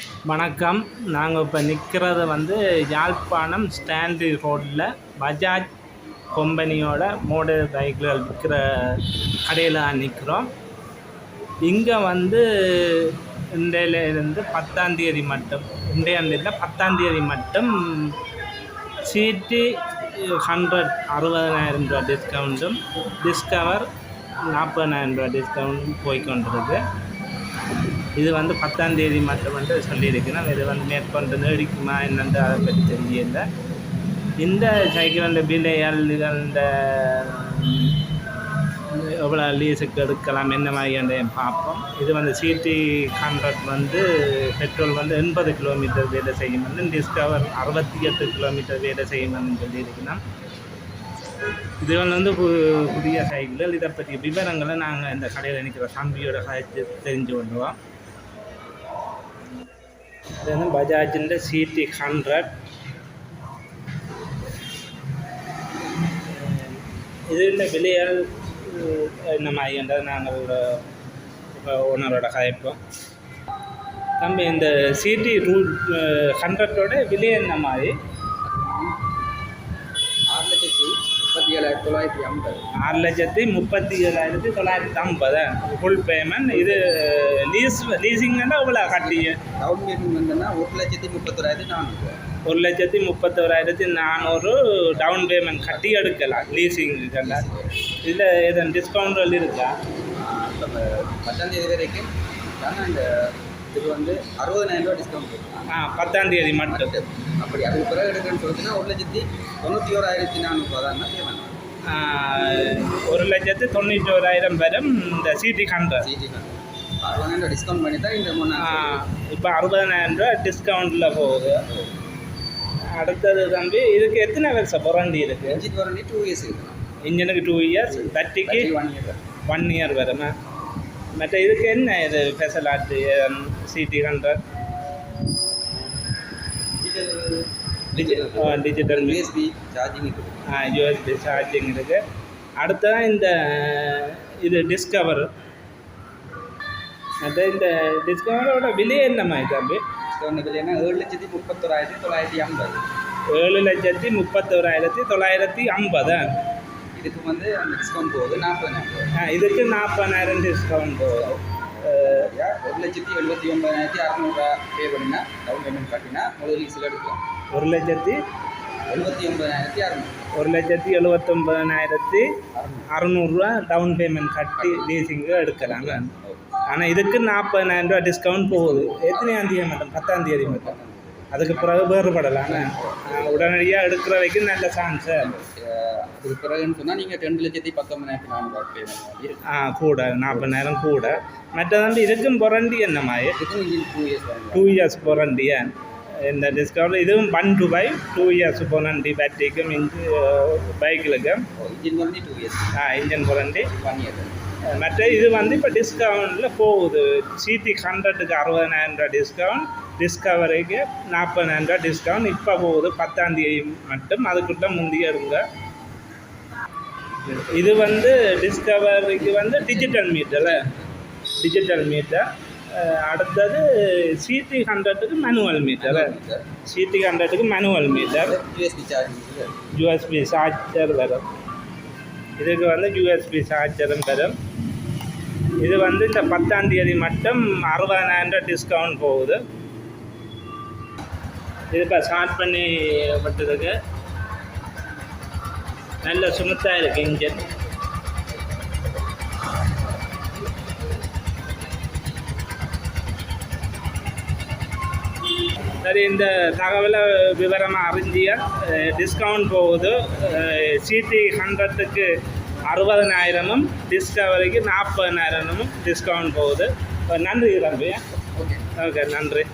வணக்கம். நாங்கள் இப்போ நிற்கிறது வந்து யாழ்ப்பாணம் ஸ்டாண்டி ரோட்டில் பஜாஜ் கம்பெனியோட மோட்டர் பைக்குகள் விற்கிற கடையில் தான் நிற்கிறோம் இங்கே வந்து இன்றையிலிருந்து பத்தாந்தேதி மட்டும் இன்றைய பத்தாந்தேதி மட்டும் சிடி ஹண்ட்ரட் அறுபதனாயிரம் ரூபா டிஸ்கவுண்ட்டும் டிஸ்கவர் நாற்பதனாயிரம் ரூபா டிஸ்கவுண்ட்டும் போய்கொண்டிருக்கு இது வந்து பத்தாம் தேதி மட்டும் வந்து சொல்லியிருக்கிறேன். இது வந்து மேற்கொண்டு நீடிக்குமா என்னென்று அதை பற்றி தெரியல. இந்த சைக்கிள் விலைகள் இந்த எவ்வளோ லீஸுக்கு எடுக்கலாம் என்ன மாதிரியான பார்ப்போம். இது வந்து சிடி கான்ட்ராக்ட் வந்து பெட்ரோல் வந்து எண்பது கிலோமீட்டர் வேலை செய்யும் வந்து டிஸ்கவர் அறுபத்தி எட்டு கிலோமீட்டர் வேலை செய்யும் சொல்லியிருக்கிறோம் இது வந்து புதிய சைக்கிள். இதை பற்றிய விவரங்களை நாங்கள் இந்த கடையில் நிற்கிற சாம்பியோட சாய்ச்சி தெரிஞ்சு கொண்டுவோம் അടുത്തത് ബജാജിൻ്റെ സി ടി ഹൺഡ്രഡ് ഇതിൻ്റെ വിലയാൽ நம்ம ஐயன்றதுனால இப்போ ஓனரோட கதைப்போம் நம்ம இந்த சிடி ரூல் ஹண்ட்ரட்டோட விலை என்ன மாதிரி ஆறு லட்சத்தி முப்பத்தி ஏழாயிரத்தி தொள்ளாயிரத்தி ஐம்பது ஆறு லட்சத்தி முப்பத்தி ஏழாயிரத்தி தொள்ளாயிரத்தி ஐம்பது. ஃபுல் பேமெண்ட் இது லீஸ் லீசிங்னா இவ்வளோ கட்டி டவுன் பேமெண்ட் வந்தோன்னா ஒரு லட்சத்தி முப்பத்தொராயிரத்தி நானூறு. ஒரு லட்சத்தி முப்பத்தோராயிரத்தி நானூறு டவுன் பேமெண்ட் கட்டி எடுக்கலாம் லீசிங்குக்கெல்லாம் இதில் எதுவும் டிஸ்கவுண்ட் இருக்கா? பத்தாம் தேதி வரைக்கும் ஆனால் இந்த இது வந்து அறுபதனாயிரம் ரூபா டிஸ்கவுண்ட் ஆ பத்தாம் தேதி மட்டும் அப்படி அதுக்கு பிறகு எடுக்கணும்னு சொல்லிச்சுன்னா ஒரு லட்சத்தி தொண்ணூற்றி ஓராயிரத்தி நானூறுபா தான் ஒரு லட்சத்தி தொண்ணூற்றோராயிரம் வரும் இந்த சிடி ஹண்ட்ரட் சிடி அறுபதாயிரம் ரூபா டிஸ்கவுண்ட் பண்ணி தான் இந்த மூணு இப்போ அறுபதனாயிரம் ரூபா டிஸ்கவுண்ட்டில் போகுது. அடுத்தது தம்பி இதுக்கு எத்தனை வருஷம் புரண்டி இருக்குது இன்ஜின் வாரண்டி டூ இயர்ஸ் இருக்கலாம் இன்ஜினுக்கு டூ இயர்ஸ் பேட்டரிக்கு ஒன் இயர் ஒன் இயர் வருமா? மற்ற இதுக்கு என்ன இது ஃபெசலாட்டு CD hundred digital digital USB charging இருக்குது யூஎஸ்பி சார்ஜிங் இருக்குது அடுத்ததான் இந்த இது டிஸ்கவர் மற்ற இந்த டிஸ்கவரோட விலை என்னம்மா தம்பி? டிஸ்கவுண்ட் விலைன்னா ஏழு லட்சத்தி முப்பத்தொராயிரத்தி தொள்ளாயிரத்தி ஐம்பது. ஏழு லட்சத்தி முப்பத்தோராயிரத்தி தொள்ளாயிரத்தி ஐம்பது? இதுக்கு வந்து அந்த டிஸ்கவுண்ட் போகுது. நாற்பதாயிரம் ஆ, இதுக்கு நாற்பதாயிரம் டிஸ்கவுண்ட் யா, ஒரு லட்சத்தி எழுபத்தி ஒன்பதாயிரத்தி அறநூறுவா பே பண்ணினா டவுன் பேமெண்ட் கட்டினா முதல் லீஸில் எடுக்கலாம். ஒரு லட்சத்தி எழுபத்தி ஒன்பதாயிரத்தி அறநூறு. ஒரு லட்சத்தி எழுபத்தொம்பதாயிரத்தி அறநூறு. அறநூறுரூவா டவுன் பேமெண்ட் கட்டி லீசிங்கு எடுக்கலாம். ஆனால் இதுக்கு நாற்பதாயிரம் ரூபா டிஸ்கவுண்ட் போகுது. எத்தனையாம் தேதி மட்டும் பத்தாம் தேதி மட்டும் அதுக்கு பிறகு வேறுபடலாம். உடனடியாக எடுக்கிற வரைக்கும் நல்ல சான்ஸு அதுக்கு பிறகுன்னு சொன்னால் நீங்கள் ரெண்டு லட்சத்தி பத்தொன்பதாயிரத்தி ஆ கூட நாற்பதாயிரம் கூட. மற்றது இதுக்கும் புரண்டி என்ன மாதிரி இதுக்கும் டூ இயர்ஸ் டூ இயர்ஸ் புரண்டியா இந்த டிஸ்கவுண்ட் இதுவும் one to by two years புரண்டி பேட்டரிக்கும் இன்ஜி பைக்கிலுக்கும் இன்ஜின் வந்து டூ இயர்ஸ் இன்ஜின் புரண்டி. ஒன் இயர் மற்ற இது வந்து இப்போ டிஸ்கவுண்டில் போகுது. சிடி ஹண்ட்ரட்டுக்கு அறுபதனாயிரம் ரூபா டிஸ்கவுண்ட் டிஸ்கவரிக்கு நாற்பதாயிரம் ரூபா டிஸ்கவுண்ட் இப்போ போகுது பத்தாம் தேதி மட்டும். அதுக்குள்ள முந்தைய இருங்க. இது வந்து டிஸ்கவரிக்கு வந்து டிஜிட்டல் மீட்டர் டிஜிட்டல் மீட்டர் அடுத்தது சிடி ஹண்ட்ரட்டுக்கு மேனுவல் மீட்டர் சிடி ஹண்ட்ரட்டுக்கு மேனுவல் மீட்டர் யூஎஸ்பி சார்ஜர் வரும். இதுக்கு வந்து யூஎஸ்பி சார்ஜரும் வரும். இது வந்து இந்த பத்தாம் தேதி மட்டும் அறுபதாயிரம் ரூபாய் டிஸ்கவுண்ட் போகுது. இது இப்போ ஸ்டார்ட் பண்ணி விட்டதுக்கு நல்ல சுமத்தாக இருக்குது இன்ஜின் சரி இந்த தகவலை விவரமாக அறிஞ்சியா? டிஸ்கவுண்ட் போகுது. சிடி ஹண்ட்ரட்டுக்கு அறுபதனாயிரமும் டிஸ்கவரிக்கு நாற்பதனாயிரமும் டிஸ்கவுண்ட் போகுது. நன்றி தம்பி. ஓகே. ஓகே நன்றி.